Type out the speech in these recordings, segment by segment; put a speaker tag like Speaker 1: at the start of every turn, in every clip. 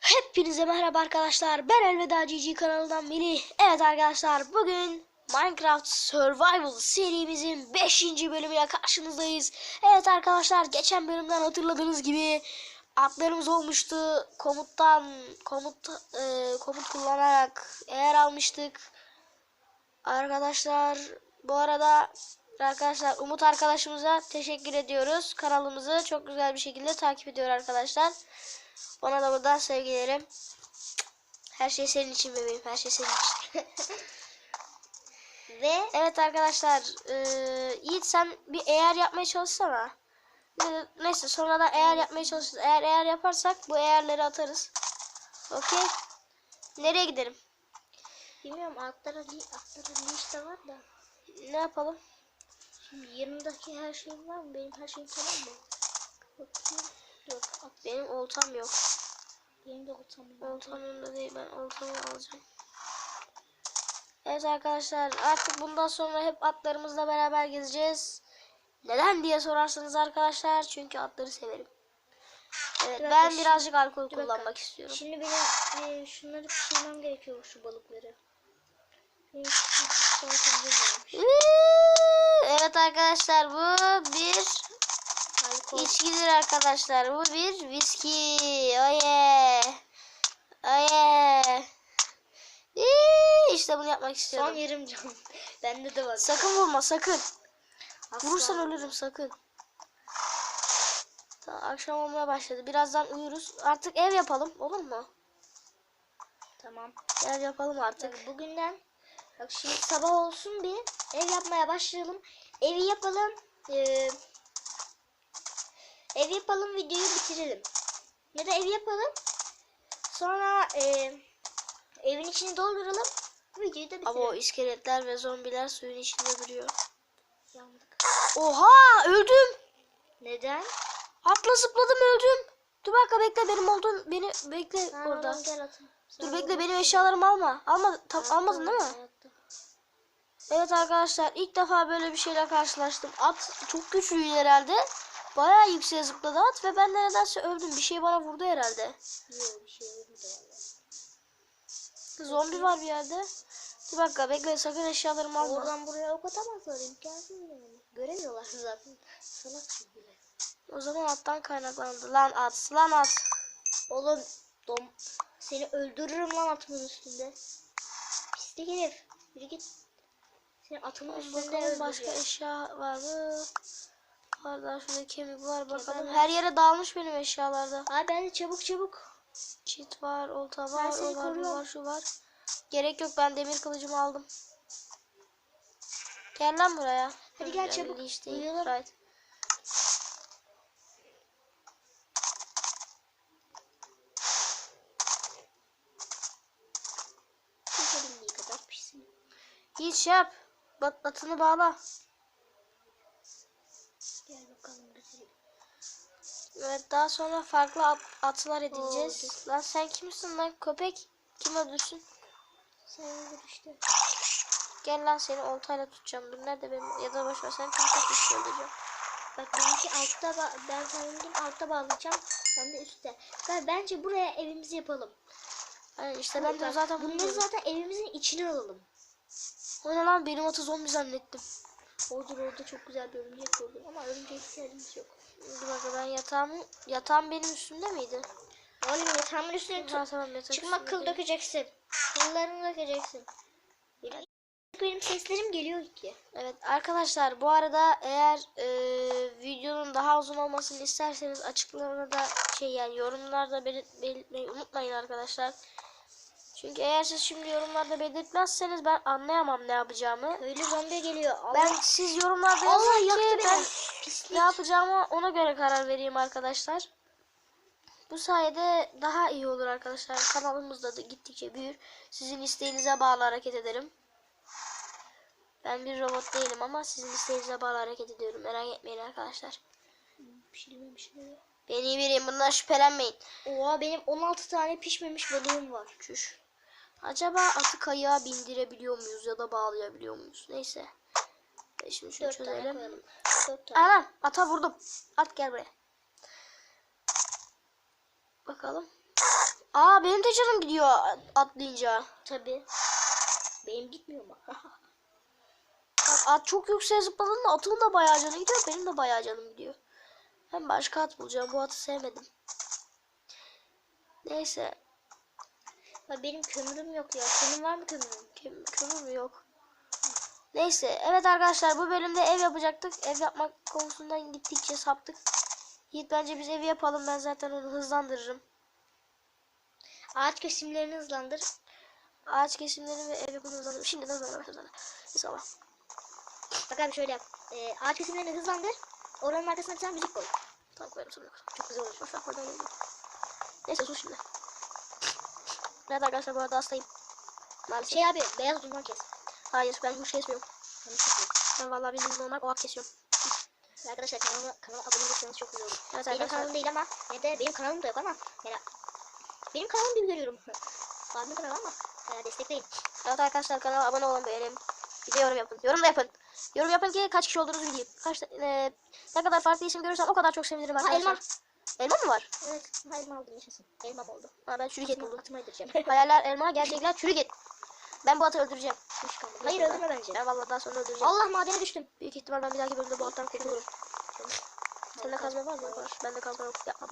Speaker 1: Hepinize merhaba arkadaşlar. Ben Elveda GG kanalından Melih. Evet arkadaşlar bugün Minecraft Survival serimizin 5. bölümüyle karşınızdayız. Evet arkadaşlar geçen bölümden hatırladığınız gibi atlarımız olmuştu. Komuttan komut e, komut kullanarak eğer almıştık. Arkadaşlar bu arada arkadaşlar Umut arkadaşımıza teşekkür ediyoruz. Kanalımızı çok güzel bir şekilde takip ediyor arkadaşlar. Ona da buradan sevgilerim. Her şey senin için bebeğim. Her şey senin için.
Speaker 2: Ve
Speaker 1: evet arkadaşlar. eee Yiğit sen bir eğer yapmaya çalışsana. Ne- Neyse sonradan eğer yapmaya çalışırız. Eğer eğer yaparsak bu eğerleri atarız. Okey. Nereye gidelim?
Speaker 2: Bilmiyorum altlara altlara liste var da.
Speaker 1: Ne yapalım?
Speaker 2: Şimdi yanımdaki her şeyim var mı? Benim her şeyim tamam mı? Bakayım. Yok. At.
Speaker 1: Benim oltam yok.
Speaker 2: Benim de oltam yok.
Speaker 1: Oltam yanımda değil. Ben oltamı alacağım. Evet arkadaşlar artık bundan sonra hep atlarımızla beraber gezeceğiz. Neden diye sorarsanız arkadaşlar çünkü atları severim. Evet
Speaker 2: Dur
Speaker 1: ben birazcık alkol
Speaker 2: dur bakalım.
Speaker 1: kullanmak istiyorum.
Speaker 2: Şimdi benim e, şunları pişirmem gerekiyor şu balıkları. Benim şu salata bulmamış.
Speaker 1: Iıı, Evet arkadaşlar bu bir
Speaker 2: Alkol.
Speaker 1: içkidir arkadaşlar. Bu bir viski. Oye. Oye. İyi, İşte bunu yapmak
Speaker 2: Son
Speaker 1: istiyorum.
Speaker 2: yarım can. Bende de var.
Speaker 1: Sakın vurma sakın.
Speaker 2: Asla.
Speaker 1: Vurursan ölürüm sakın. Tamam, akşam olmaya başladı. Birazdan uyuruz. Artık ev yapalım. Olur mu?
Speaker 2: Tamam.
Speaker 1: Ev yapalım artık.
Speaker 2: Bak bugünden bak şimdi sabah olsun bir ev yapmaya başlayalım. Evi yapalım. Ee, ev yapalım videoyu bitirelim. Ya da ev yapalım. Sonra e, evin içini dolduralım. Videoyu da bitirelim.
Speaker 1: Ama o iskeletler ve zombiler suyun içinde duruyor.
Speaker 2: Yandık.
Speaker 1: Oha öldüm.
Speaker 2: Neden?
Speaker 1: Atla zıpladım öldüm. Dur dakika bekle benim olduğum beni bekle
Speaker 2: Ha,
Speaker 1: orada. Dur
Speaker 2: Sen
Speaker 1: bekle benim eşyalarımı alma. Alma tam almadın değil mi? Evet arkadaşlar ilk defa böyle bir şeyle karşılaştım. At çok güçlüydü herhalde. Bayağı yükseğe zıpladı at ve ben de nedense öldüm. Bir şey bana vurdu herhalde.
Speaker 2: Yok bir şey.
Speaker 1: Zombi var bir yerde. Dur dakika bekle sakın eşyalarımı alma.
Speaker 2: Oradan buraya ok atamazlar imkansız yani. Göremiyorlar zaten. Salak.
Speaker 1: O zaman attan kaynaklandı. Lan at lan at.
Speaker 2: Oğlum dom seni öldürürüm lan atımın üstünde. Pislik herif. Yürü git. Seni atımın üstünde
Speaker 1: Bakalım başka
Speaker 2: öldüreceğim.
Speaker 1: eşya var mı? Daha şurada kemik var bakalım.
Speaker 2: var.
Speaker 1: Her yere dağılmış benim eşyalarda.
Speaker 2: Abi ben de çabuk çabuk.
Speaker 1: Çit var, olta var, o var, bu var, şu var. Gerek yok ben demir kılıcımı aldım. Gel lan buraya.
Speaker 2: Hadi gel çabuk,
Speaker 1: değil,
Speaker 2: uyuyalım.
Speaker 1: right. Yiğit şey yap. Bat, atını bağla.
Speaker 2: Gel bakalım götüreyim.
Speaker 1: Evet daha sonra farklı at, atlar edineceğiz. Lan sen kimsin lan köpek? Kim öldürsün?
Speaker 2: Sen öldür işte.
Speaker 1: Gel lan seni oltayla tutacağım. Dur nerede benim ya da boş ver sen kim tutmuş öldüreceğim.
Speaker 2: Bak benimki altta ben sanırım altta bağlayacağım. Sen de üstte. Ben bence buraya evimizi yapalım.
Speaker 1: Aynen işte ben de zaten bunu
Speaker 2: bunları zaten evimizin içine alalım.
Speaker 1: O ne lan benim atı zombi zannettim.
Speaker 2: Orada orada çok güzel bir örümcek buldum ama örümcek ihtiyacımız yok.
Speaker 1: Dur dakika ben yatağımı yatağım benim üstünde miydi?
Speaker 2: Oğlum yatağımın üstüne tut.
Speaker 1: tamam yatak
Speaker 2: Çıkma kıl dökeceksin. Kıllarını dökeceksin. Yürü. Benim seslerim geliyor ki.
Speaker 1: Evet arkadaşlar bu arada eğer e, videonun daha uzun olmasını isterseniz açıklamada şey yani yorumlarda belirt, belirtmeyi unutmayın arkadaşlar. Çünkü eğer siz şimdi yorumlarda belirtmezseniz ben anlayamam ne yapacağımı.
Speaker 2: Köylü zombi geliyor. Allah.
Speaker 1: Ben siz yorumlarda
Speaker 2: Allah yaktı
Speaker 1: ki ben
Speaker 2: beni. Pislik.
Speaker 1: ne yapacağımı ona göre karar vereyim arkadaşlar. Bu sayede daha iyi olur arkadaşlar. Kanalımız da gittikçe büyür. Sizin isteğinize bağlı hareket ederim. Ben bir robot değilim ama sizin isteğinize bağlı hareket ediyorum. Merak etmeyin arkadaşlar.
Speaker 2: Pişirmemiş mi?
Speaker 1: Ben iyi biriyim. Bundan şüphelenmeyin.
Speaker 2: Oha benim 16 tane pişmemiş balığım var.
Speaker 1: Çüş. Acaba atı kayığa bindirebiliyor muyuz ya da bağlayabiliyor muyuz? Neyse. E şimdi şunu
Speaker 2: Dört tane
Speaker 1: çözelim.
Speaker 2: koyalım. Dört tane.
Speaker 1: Anam ata vurdum. At gel buraya. Bakalım. Aa benim de canım gidiyor atlayınca.
Speaker 2: Tabii. Benim gitmiyor mu?
Speaker 1: Bak at çok yükseğe zıpladığında atın da bayağı canı gidiyor. Benim de bayağı canım gidiyor. Ben başka at bulacağım. Bu atı sevmedim. Neyse.
Speaker 2: Ya benim kömürüm yok ya. Senin var mı kömürün?
Speaker 1: Kim, kömür mü yok? Neyse. Evet arkadaşlar bu bölümde ev yapacaktık. Ev yapmak konusundan gittikçe saptık. Yiğit bence biz evi yapalım. Ben zaten onu hızlandırırım.
Speaker 2: Ağaç kesimlerini hızlandır.
Speaker 1: Ağaç kesimleri ve ev yapımını hızlandırırım. Şimdi hızlandırırım zaten. İnşallah.
Speaker 2: Bak abi şöyle yap. Ee, ağaç kesimlerini hızlandır. Oranın arkasına bir tane müzik koy.
Speaker 1: Tamam koyalım sonra.
Speaker 2: Çok güzel olur.
Speaker 1: Ver koyalım. Neyse sus şimdi. Evet arkadaşlar bu arada hastayım. Maalesef.
Speaker 2: Şey abi beyaz odundan kes.
Speaker 1: Hayır ben kuş kesmiyorum.
Speaker 2: Yanlış yapıyorum.
Speaker 1: Ben vallahi bildiğim olarak oğak kesiyorum.
Speaker 2: Arkadaşlar kanalıma, kanala abone olursanız çok güzel olur.
Speaker 1: Evet
Speaker 2: benim kanalım değil ama ne de benim kanalım da yok ama yani benim kanalım gibi görüyorum. Abimin kanalı ama e, destekleyin.
Speaker 1: Evet arkadaşlar kanala abone olun beğenin. Bir de yorum yapın. Yorum da yapın. Yorum yapın ki kaç kişi olduğunuzu bileyim. Kaç e, ne kadar farklı isim görürsem o kadar çok sevinirim
Speaker 2: Ha
Speaker 1: arkadaşlar.
Speaker 2: elma.
Speaker 1: Elma mı var?
Speaker 2: Evet elma aldım yaşasın. Elma oldu.
Speaker 1: Ha ben çürük et buldum.
Speaker 2: atıma yedireceğim.
Speaker 1: Hayaller elma, gerçekler çürük et. Ben bu atı öldüreceğim.
Speaker 2: Hayır öldürme bence.
Speaker 1: Ben vallahi daha sonra öldüreceğim.
Speaker 2: Allah madene düştüm.
Speaker 1: Büyük ihtimal ben bir dahaki bölümde bu attan kurtulurum. Sende kazma var mı? Var. Bende kazma yok. Yapmam.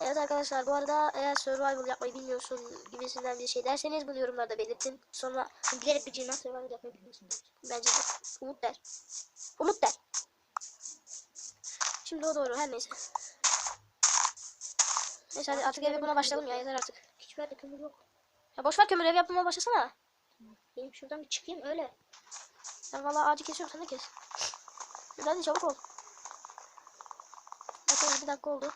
Speaker 1: Evet arkadaşlar bu arada eğer survival yapmayı bilmiyorsun gibisinden bir şey derseniz bunu yorumlarda belirtin. Sonra
Speaker 2: Bilerek bir cinler survival yapmayı biliyorsun.
Speaker 1: bence de Umut der. Umut der. Şimdi o doğru her neyse. Neyse hadi artık ev yapımına başlayalım ya yeter artık.
Speaker 2: Hiçbir yerde kömür yok.
Speaker 1: Ya boş ver kömür ev yapımına başlasana.
Speaker 2: Benim şuradan bir çıkayım öyle.
Speaker 1: Ben vallahi ağacı kesiyorum sen de kes. Hadi çabuk ol. Zaten 7 dakika oldu.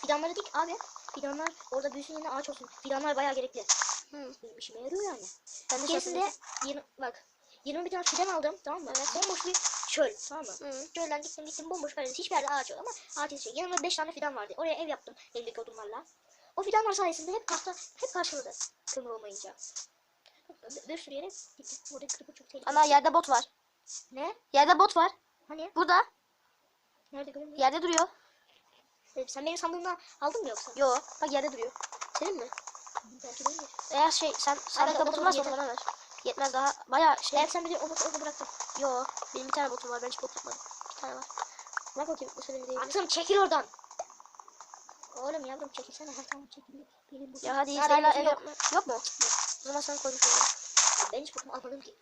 Speaker 2: Fidanları dik abi. Fidanlar orada büyüsün yine ağaç olsun. Fidanlar bayağı gerekli.
Speaker 1: Hı.
Speaker 2: Benim işime yarıyor yani.
Speaker 1: Ben de
Speaker 2: Gerisinde yirmi, bak 20 tane fidan aldım tamam mı? Bomboş bir çöl tamam mı?
Speaker 1: Hı.
Speaker 2: Çölden gittim gittim bomboş böyle hiçbir yerde ağaç yok ama ağaç yetişiyor. Yanımda 5 tane fidan vardı. Oraya ev yaptım elimdeki odunlarla. O fidanlar sayesinde hep karşıla, hep karşıladı kömür olmayınca. Bir, bir sürü yere gittim. Orada kırpı çok tehlikeli.
Speaker 1: Ana yerde bot var.
Speaker 2: Ne?
Speaker 1: Yerde bot var.
Speaker 2: Hani?
Speaker 1: Burada.
Speaker 2: Nerede görünmüyor?
Speaker 1: Yerde duruyor.
Speaker 2: Ee, Sen benim sandığımdan aldın mı yoksa?
Speaker 1: Yo. Bak yerde duruyor. Senin mi?
Speaker 2: Belki değildir.
Speaker 1: Eğer şey sen sandıkta botun varsa bana ver. Yetmez daha. Baya şey.
Speaker 2: Sen bir de o botu orada bıraktın.
Speaker 1: Yo. Benim bir tane botum var. Ben hiç bot tutmadım. Bir tane var. Bak bakayım bu senin değil.
Speaker 2: Atım çekil oradan. Oğlum yavrum çekilsene. Ha tamam çekil. Benim botum.
Speaker 1: Ya hadi
Speaker 2: benim
Speaker 1: hala ev
Speaker 2: yok.
Speaker 1: Yok mu? O zaman sen koymuş oldun.
Speaker 2: Ben hiç botumu almadım ki.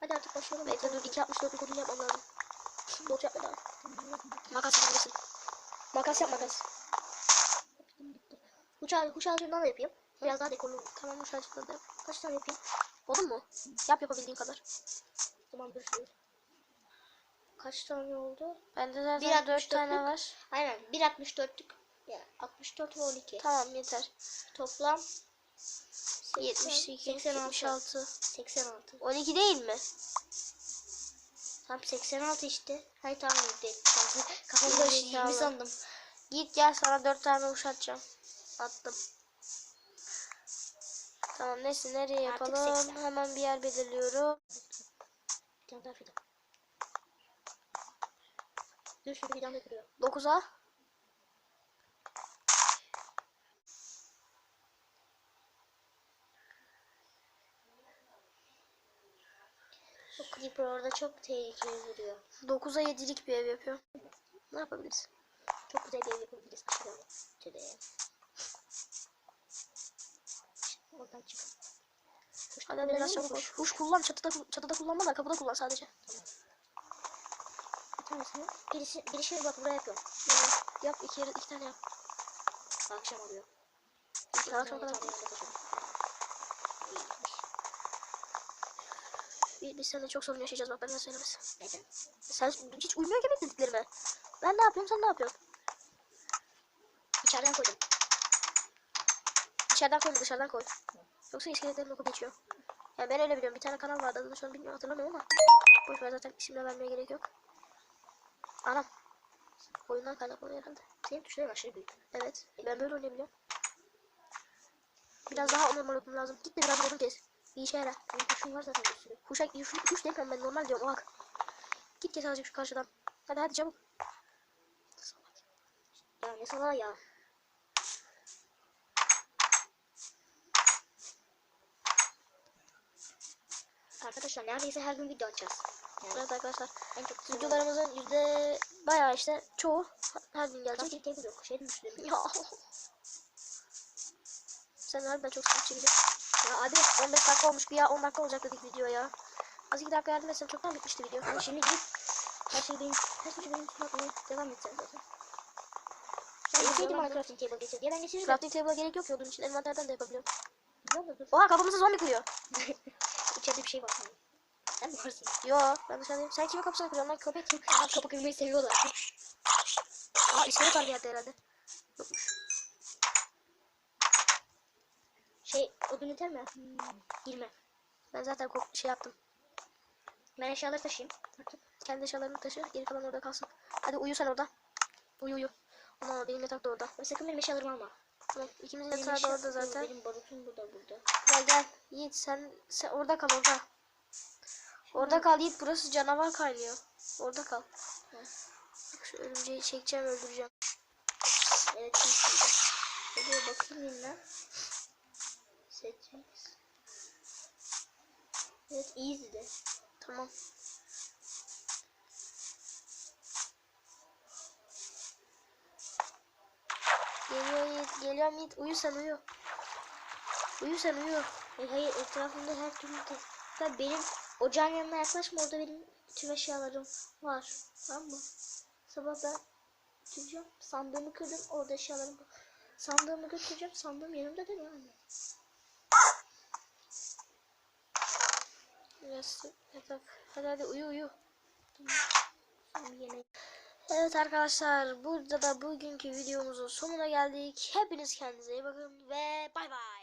Speaker 2: Hadi artık başlayalım.
Speaker 1: Bekle dur 2.64 kodunu yapmam lazım. Bot yapma daha. Makas yapabilirsin. Makas yap makas.
Speaker 2: Huş ağacından da yapayım. Biraz daha dekorlu olur.
Speaker 1: Tamam bu şarjı da yap.
Speaker 2: Kaç tane yapayım?
Speaker 1: Oldu mu? Yap yapabildiğin kadar.
Speaker 2: Tamam sürü. Kaç tane oldu?
Speaker 1: Bende zaten
Speaker 2: Bir
Speaker 1: 4 tane
Speaker 2: 64'lük.
Speaker 1: var.
Speaker 2: Aynen 1.64'lük. Ya 64 ve 12.
Speaker 1: Tamam yeter.
Speaker 2: Toplam
Speaker 1: 72,
Speaker 2: 86.
Speaker 1: 76.
Speaker 2: 86.
Speaker 1: 12 değil mi?
Speaker 2: Tam 86 işte. Hayır tamam değil. Kafamda öyle
Speaker 1: İyi,
Speaker 2: 20
Speaker 1: tamam.
Speaker 2: sandım.
Speaker 1: Git gel sana 4 tane uç atacağım. Attım. Tamam neyse nereye yapalım?
Speaker 2: 80.
Speaker 1: Hemen bir yer belirliyorum. 9'a.
Speaker 2: Bu creeper orada çok tehlikeli vuruyor.
Speaker 1: 9'a 7'lik bir ev yapıyorum. Ne yapabiliriz?
Speaker 2: Çok güzel bir ev yapabiliriz. Şöyle. Şöyle. Oradan çık.
Speaker 1: Hadi hadi biraz çabuk. Huş kullan çatıda, çatıda kullanma da kapıda kullan sadece.
Speaker 2: Tanesini. Birisi, birisi bak buraya yapıyorum.
Speaker 1: Yani yap iki, yere, iki tane yap.
Speaker 2: Akşam oluyor.
Speaker 1: İki tane kadar. Biz, biz seninle çok sorun yaşayacağız bak benden söylemesin.
Speaker 2: Neden?
Speaker 1: Sen hiç uymuyor gibi dediklerime. Ben ne yapıyorum sen ne yapıyorsun?
Speaker 2: İçeriden koydum.
Speaker 1: İçeriden koy dışarıdan koy. Yoksa iskeletlerin oku geçiyor. Yani ben öyle biliyorum. Bir tane kanal vardı adını şu an bilmiyorum hatırlamıyorum ama. Boş ver zaten isimle vermeye gerek yok. Anam. Oyundan kaynaklanıyor herhalde.
Speaker 2: Senin tuşların aşırı büyük.
Speaker 1: Evet. Ben böyle oynayabiliyorum. Biraz daha normal olmam lazım. Git de biraz odun kes. Bir işe yarar.
Speaker 2: Benim tuşum var zaten bir sürü.
Speaker 1: Huşa, huş, huş demiyorum ben normal diyorum. Bak. Git kes azıcık şu karşıdan. Hadi hadi çabuk.
Speaker 2: Ya ne sana ya. Arkadaşlar neredeyse her gün video atacağız. Yani
Speaker 1: Evet arkadaşlar.
Speaker 2: en çok videolar
Speaker 1: Videolarımızın yüzde bayağı işte çoğu her gün gelecek.
Speaker 2: Crafting table yok. Şey demiştim.
Speaker 1: Ya. Sen harbiden çok sıkıntı çekeceksin.
Speaker 2: Ya abi
Speaker 1: 15 dakika olmuş bir ya 10 dakika olacak dedik video ya. Az 2 dakika yardım etsen çoktan bitmişti video.
Speaker 2: Ama şimdi gidip her şey benim her şey benim üstüme atmaya devam edeceğim zaten. Deseydim
Speaker 1: devam
Speaker 2: bana crafting table getir diye ben geçirirdim.
Speaker 1: Crafting table'a gerek yok ya onun için envanterden de yapabiliyorum. Oha kafamıza zombi kuruyor.
Speaker 2: İçeride bir şey var. Sen mi varsın?
Speaker 1: Yo ben dışarıdayım. Sen kimin kapısına kuruyorsun lan köpek?
Speaker 2: Onlar kapı kırmayı seviyorlar.
Speaker 1: Aa iskelet var bir yerde herhalde. Yokmuş.
Speaker 2: Şey odun yeter mi? Hmm, girme.
Speaker 1: Ben zaten şey yaptım.
Speaker 2: Ben eşyaları taşıyayım.
Speaker 1: Kendi eşyalarını taşı. Geri kalan orada kalsın. Hadi uyu sen orada. Uyu uyu. Aman benim yatak da orada.
Speaker 2: Ama sakın benim eşyalarımı alma.
Speaker 1: Tamam. İkimizin yatağı da orada zaten.
Speaker 2: Benim barutum burada burada.
Speaker 1: Gel gel. Yiğit sen, sen orada kal orada. Orada kal Yiğit burası canavar kaynıyor. Orada kal. Bak Şu örümceği çekeceğim öldüreceğim.
Speaker 2: Evet şimdi. Şuraya bakayım yeniden. Settings. Evet easy de.
Speaker 1: Tamam. Geliyor. Geliyorum Yiğit. Uyu sen uyu. Uyu sen uyu.
Speaker 2: Hayır, hayır etrafımda her türlü de. Ben benim ocağın yanına yaklaşma orada benim tüm eşyalarım var. Tamam mı? Sabah ben götüreceğim. Sandığımı kırdım orada eşyalarım var. Sandığımı götüreceğim. Sandığım yanımda değil yani?
Speaker 1: Biraz yatak. Hadi hadi uyu uyu.
Speaker 2: Son bir yemek.
Speaker 1: Evet arkadaşlar burada da bugünkü videomuzun sonuna geldik. Hepiniz kendinize iyi bakın ve bay bay.